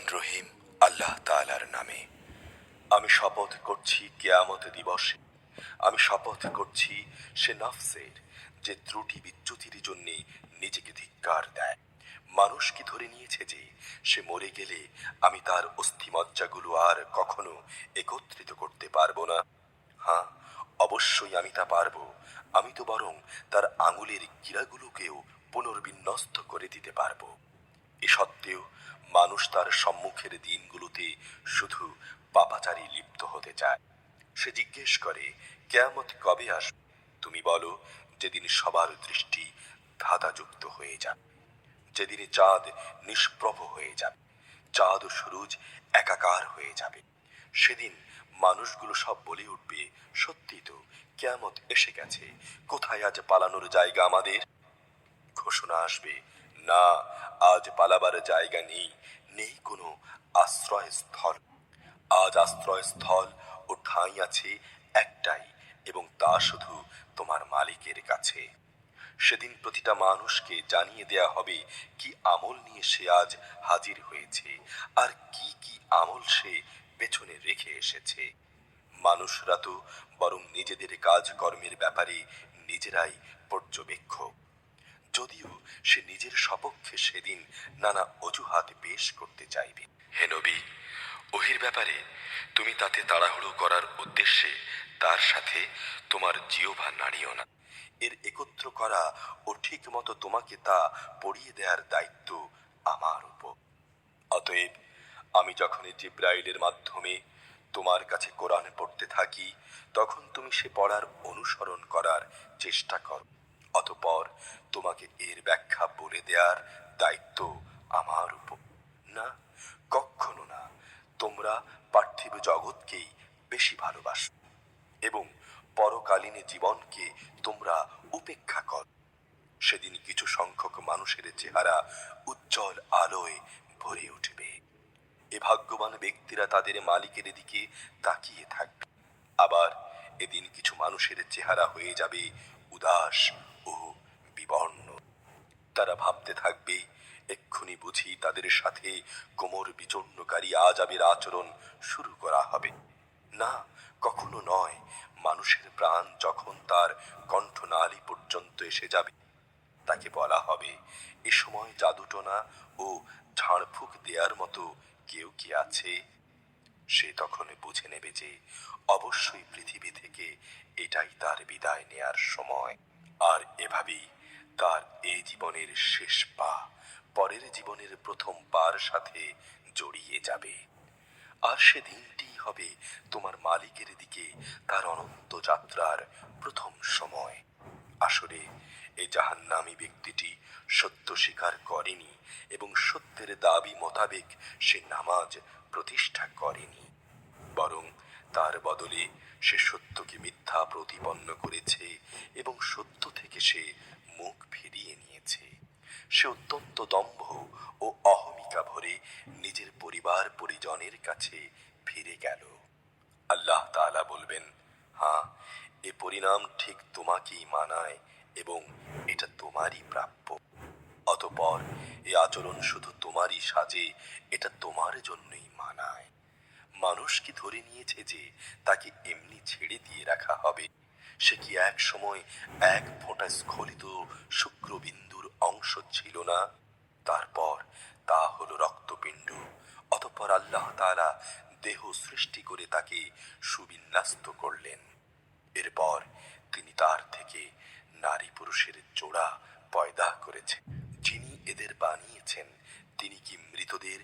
রহমান রহিম, আল্লাহ তাআলার নামে। আমি শপথ করছি কেয়ামত দিবসে। আমি শপথ করছি সে নফসের যে ত্রুটি বিচ্যুতির জন্য নিজেকে ধিক্কার দেয়। মানুষ কি ধরে নিয়েছে যে সে মরে গেলে আমি তার অস্থিমজ্জাগুলো আর কখনো একত্রিত করতে পারব না? হ্যাঁ অবশ্যই আমি তা পারব। আমি তো বরং তার আঙুলের গিরাগুলোকেও পুনর্বিন্যস্ত করে দিতে পারব। এ সত্ত্বেও মানুষ তার সম্মুখের দিনগুলোতে শুধু পাপাচারী লিপ্ত হতে চায়। সে জিজ্ঞেস করে, কেয়ামত কবে আসবে? তুমি বলো, যেদিন সবার দৃষ্টি ধাঁধাযুক্ত হয়ে যাবে। যেদিনে চাঁদ নিষ্প্রভ হয়ে যাবে। চাঁদ ও সুরুজ একাকার হয়ে যাবে। সেদিন মানুষগুলো সব বলে উঠবে, সত্যি তো, কেয়ামত এসে গেছে। কোথায় আজ পালানোর জায়গা আমাদের? ঘোষণা আসবে না, আজ পালাবার জায়গা নেই নেই কোনো আশ্রয়স্থল। আজ আশ্রয়স্থল ও ঠাঁই আছে একটাই এবং তা শুধু তোমার মালিকের কাছে। সেদিন প্রতিটা মানুষকে জানিয়ে দেয়া হবে কি আমল নিয়ে সে আজ হাজির হয়েছে আর কি কি আমল সে পেছনে রেখে এসেছে। মানুষরা তো বরং নিজেদের কাজকর্মের ব্যাপারে নিজেরাই পর্যবেক্ষক। যদিও সে নিজের সপক্ষে সেদিন নানা অজুহাত পেশ করতে চাইবে। হে নবী, ওহির ব্যাপারে তুমি তাতে তাড়াহুড়ো করার উদ্দেশ্যে তার সাথে তোমার জিওভা নাড়িও না। এর একত্র করা ও ঠিক মতো তোমাকে তা পড়িয়ে দেওয়ার দায়িত্ব আমার উপর। অতএব আমি যখন জিব্রাইলের মাধ্যমে তোমার কাছে কোরআন পড়তে থাকি, তখন তুমি সে পড়ার অনুসরণ করার চেষ্টা করো। অতপর তোমাকে এর ব্যাখ্যা বলে দেওয়ার দায়িত্ব আমার উপর। না, কখনো না। তোমরা পার্থিব জগৎকেই বেশি ভালোবাসো এবং পরকালীন জীবনকে তোমরা উপেক্ষা কর। সেদিন কিছু সংখ্যক মানুষের চেহারা উজ্জ্বল আলোয় ভরে উঠবে। এ ভাগ্যবান ব্যক্তিরা তাদের মালিকের দিকে তাকিয়ে থাকবে। আবার এদিন কিছু মানুষের চেহারা হয়ে যাবে উদাস ও বিবর্ণ তারা ভাবতে থাকবে, এক্ষুনি বুঝি তাদের সাথে কোমর বিচন্নকারী আজাবের আচরণ শুরু করা হবে। না, কখনো নয়, মানুষের প্রাণ যখন তার কণ্ঠনালী পর্যন্ত এসে যাবে, তাকে বলা হবে, এ সময় জাদুটোনা ও ঝাড়ফুঁক দেওয়ার মতো কেউ কি আছে? সে তখন বুঝে নেবে যে, অবশ্যই পৃথিবী থেকে এটাই তার বিদায় নেয়ার সময়। তার এই জীবনের শেষ পা পরের জীবনের প্রথম পার সাথে জড়িয়ে যাবে। আর সে দিনটি হবে তোমার মালিকের দিকে তার অনন্ত যাত্রার প্রথম সময়। আসলে এই জাহান্নামী ব্যক্তিটি সত্য স্বীকার করেনি এবং সত্যের দাবি মোতাবেক সে নামাজ প্রতিষ্ঠা করেনি। বরং তার বদলে সে সত্যকে মিথ্যা প্রতিপন্ন করেছে এবং সত্য থেকে সে মুখ ফিরিয়ে নিয়েছে। সে অত্যন্ত দম্ভ ও অহমিকা ভরে নিজের পরিবার পরিজনের কাছে ফিরে গেল। আল্লাহ তাআলা বলবেন হ্যাঁ এ পরিণাম ঠিক তোমাকেই মানায় এবং এটা তোমারই প্রাপ্য। অতপর এ আচরণ শুধু তোমারই সাজে, এটা তোমার জন্যই মানায়। মানুষ কি ধরে নিয়েছে যে তাকে এমনি ছেড়ে দিয়ে রাখা হবে। সে কি এক সময় এক ফোঁটা স্খলিত শুক্রবিন্দুর অংশ ছিল না? তারপর তা হলো রক্তপিণ্ড। অতঃপর আল্লাহ তাআলা দেহ সৃষ্টি করে তাকে সুবিন্যাস্ত করলেন। এরপর তিনি তার থেকে নারী পুরুষের জোড়া পয়দা করেছে যিনি এদের বানিয়েছেন, তিনি কি মৃতদের